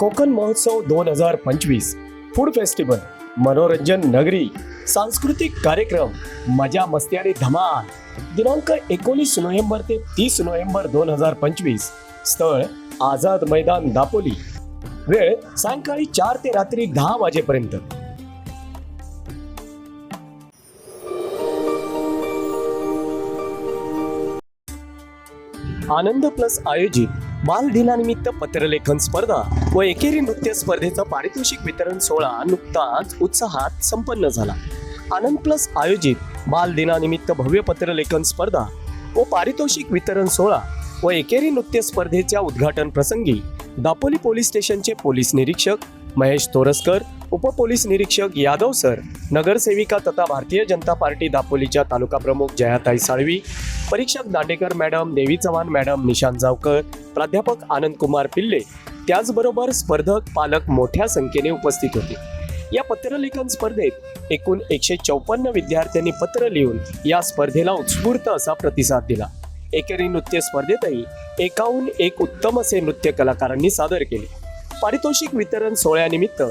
कोकण महोत्सव दोन हजार पंचवीस. फूड फेस्टिवल मनोरंजन नगरी सांस्कृतिक कार्यक्रम मजा मस्ती आणि धमाल. दिनांक एकोणीस नोव्हेंबर ते तीस नोव्हेंबर दोन हजार पंचवीस. स्थळ आझाद मैदान दापोली. वेळ सायंकाळी चार ते रात्री दहा वाजेपर्यंत. आनंद प्लस आयोजित बाल दिनानिमित्त पत्रलेखन स्पर्धा व एकेरी नृत्य स्पर्धेचा पारितोषिक वितरण सोहळा नुकताच उत्साहात संपन्न झाला. आनंद प्लस आयोजित बाल दिनानिमित्त भव्य पत्रलेखन स्पर्धा व पारितोषिक वितरण सोहळा व एकेरी नृत्य स्पर्धेच्या उद्घाटन प्रसंगी दापोली पोलीस स्टेशनचे पोलीस निरीक्षक महेश तोरसकर उपपोलीस निरीक्षक यादव सर नगरसेविका तथा भारतीय जनता पार्टी दापोलीच्या तालुका प्रमुख जयाताई साळवी परीक्षक दांडेकर मॅडम देवी चव्हाण मॅडम निशांत जावकर प्राध्यापक आनंद कुमार पिल्ले त्याचबरोबर स्पर्धक पालक मोठ्या संख्येने उपस्थित होते. या पत्रलेखन स्पर्धेत एकूण एकशे चौपन्न विद्यार्थ्यांनी पत्र लिहून या स्पर्धेला उत्स्फूर्त असा प्रतिसाद दिला. एकेरी नृत्य स्पर्धेतही एकाहून एक उत्तम असे नृत्य कलाकारांनी सादर केले. पारितोषिक वितरण सोहळ्यानिमित्त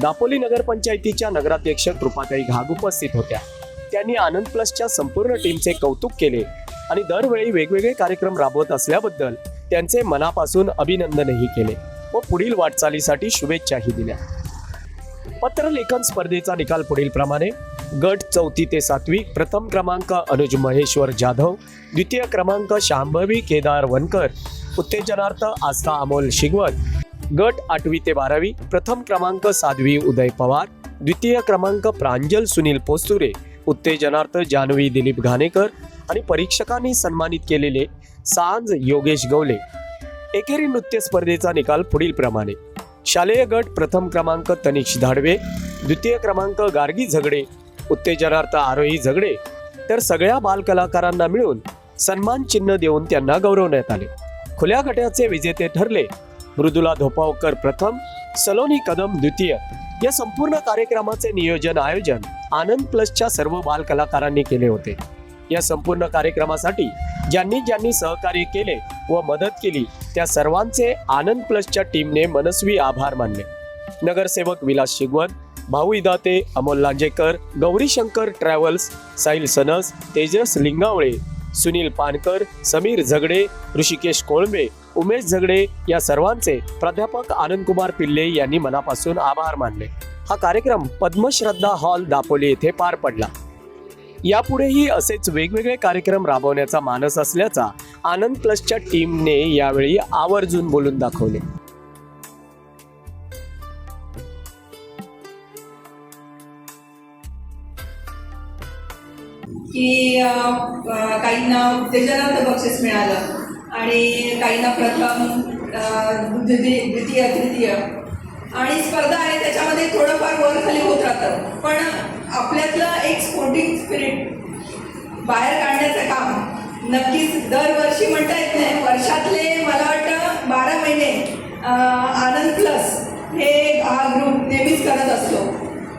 दापोली नगरपंचायतीच्या नगराध्यक्ष कृपाताई घाग उपस्थित होत्या. त्यांनी आनंद प्लसच्या संपूर्ण टीमचे कौतुक केले. आणि दरवेळी वेगवेगळे कार्यक्रम राबवत असल्याबद्दल त्यांचे मनापासून अभिनंदनही केले व पुढील वाटचालीसाठी शुभेच्छाही दिल्या. पत्रलेखन स्पर्धेचा निकाल पुढील प्रमाणे. गट चौथी ते सातवी प्रथम क्रमांक अनुज महेश्वर जाधव द्वितीय क्रमांक शांभवी केदार वनकर उत्तेजनार्थ आस्था अमोल शिगवत गट आठवी ते बारावी प्रथम क्रमांक साध्वी उदय पवार द्वितीय क्रमांक प्रांजल सुनील पोस्तुरे उत्तेजनार्थ जानवी दिलीप घाणेकर आणि परीक्षकांनी सन्मानित केलेले सांज योगेश गवले. एकेरी नृत्य स्पर्धेचा निकाल पुढील प्रमाणे. शालेय गट प्रथम क्रमांक तनिष धाडवे द्वितीय क्रमांक गार्गी झगडे उत्तेजनार्थ आरोही झगडे. तर सगळ्या बालकलाकारांना मिळून सन्मान चिन्ह देऊन त्यांना गौरवण्यात आले. खुल्या गटाचे विजेते ठरले. मृदुला धोपावकर प्रथम सलोनी कदम द्वितीय. या संपूर्ण कार्यक्रमाचे नियोजन आयोजन आनंद प्लसच्या सर्व बालकलाकारांनी केले होते. या संपूर्ण कार्यक्रमासाठी ज्यांनी ज्यांनी सहकार्य केले व मदत केली त्या सर्वांचे आनंद प्लसच्या टीमने मनस्वी आभार मानले. नगरसेवक विलास शिगवत भाऊ इदाते अमोल लांजेकर गौरी शंकर ट्रॅव्हल्स साहिल सनस तेजस लिंगावळे सुनील पानकर समीर झगडे ऋषिकेश कोळंबे उमेश झगडे या सर्वांचे प्राध्यापक आनंदकुमार पिल्ले यांनी मनापासून आभार मानले. हा कार्यक्रम पद्मश्रद्धा हॉल दापोली येथे पार पडला. यापुढेही असेच वेगवेगळे कार्यक्रम राबवण्याचा मानस असल्याचा आनंद प्लसच्या टीमने यावेळी आवर्जून बोलून दाखवले. की काहींना उत्तेजनार्थ बक्षीस मिळालं आणि काहींना प्रथम द्वितीय द्वितीय तृतीय. आणि स्पर्धा आहे त्याच्यामध्ये थोडंफार वर खाली होत राहतं. पण आपल्यातलं एक स्पोर्टिंग बाहेर काढण्याचं काम. नक्कीच दरवर्षी म्हणता येत नाही. वर्षातले मला वाटतं बारा महिने आनंद प्लस हे हा ग्रुप नेहमीच करत असतो.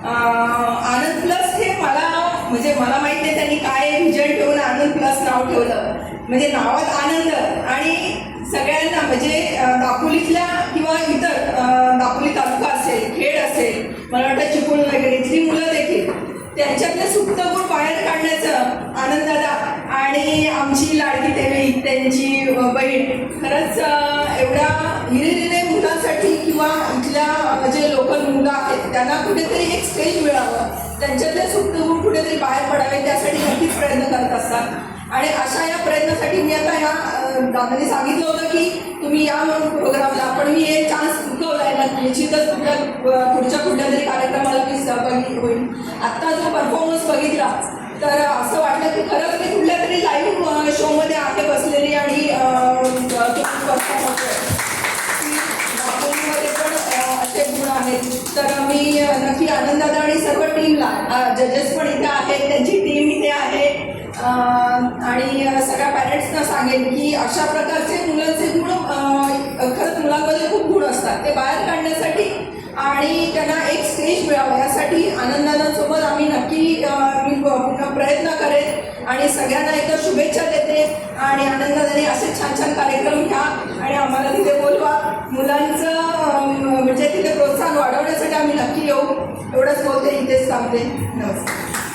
आनंद प्लस हे मला म्हणजे मला माहीत नाही त्यांनी काय विजन ठेवून आनंद प्लस नाव ठेवलं. म्हणजे नावात आनंद आणि सगळ्यांना म्हणजे दापोलीतल्या किंवा इतर दापोली तालुका असेल खेड असेल मला वाटतं चिपळूण वगैरे इथली मुलं देखील त्यांच्यातले सुप्त गुण बाहेर काढण्याचं आनंददादा आणि आमची लाडकी देवी त्यांची बहीण. खरंच एवढ्या हिरिरीने मुलांसाठी किंवा इथल्या जे लोकल मुलं आहेत त्यांना कुठेतरी एक स्टेज मिळावं. त्यांच्यातले सुप्त गुण कुठेतरी बाहेर पडावे त्यासाठी नक्कीच प्रयत्न करत असतात. आणि अशा या प्रयत्नासाठी मी आता ह्या दादाने सांगितलं होतं की तुम्ही या म्हणून प्रोग्रामला पण मी हे चान्स चुकवला आहे निश्चितच कुठल्या पुढच्या सहभागी होईल. आत्ता जो परफॉर्मन्स बघितला तर असं वाटलं की खरंच मी कुठल्या तरी लाईव्ह शोमध्ये आहे बसलेली आणि पण असे गुण आहेत. तर मी नक्की आनंदादा आणि सर्व टीमला जजेस पण इथे आहेत त्यांची टीम इथे आहे. आणि सगळ्या पॅरेंट्सना सांगेन की अशा प्रकारचे मुलांचे गुण खरंच मुलांमध्ये खूप गुण असतात. ते बाहेर काढण्यासाठी आणि त्यांना एक स्टेज मिळावं. यासाठी आनंदानासोबत आम्ही नक्की मी प्रयत्न करेन. आणि सगळ्यांना एकदा शुभेच्छा देते. आणि आनंदाने असे छान छान कार्यक्रम घ्या. आणि आम्हाला तिथे बोलवा. मुलांचं म्हणजे तिथे प्रोत्साहन वाढवण्यासाठी आम्ही नक्की येऊ. एवढंच बोलते इथेच थांबते. नमस्कार.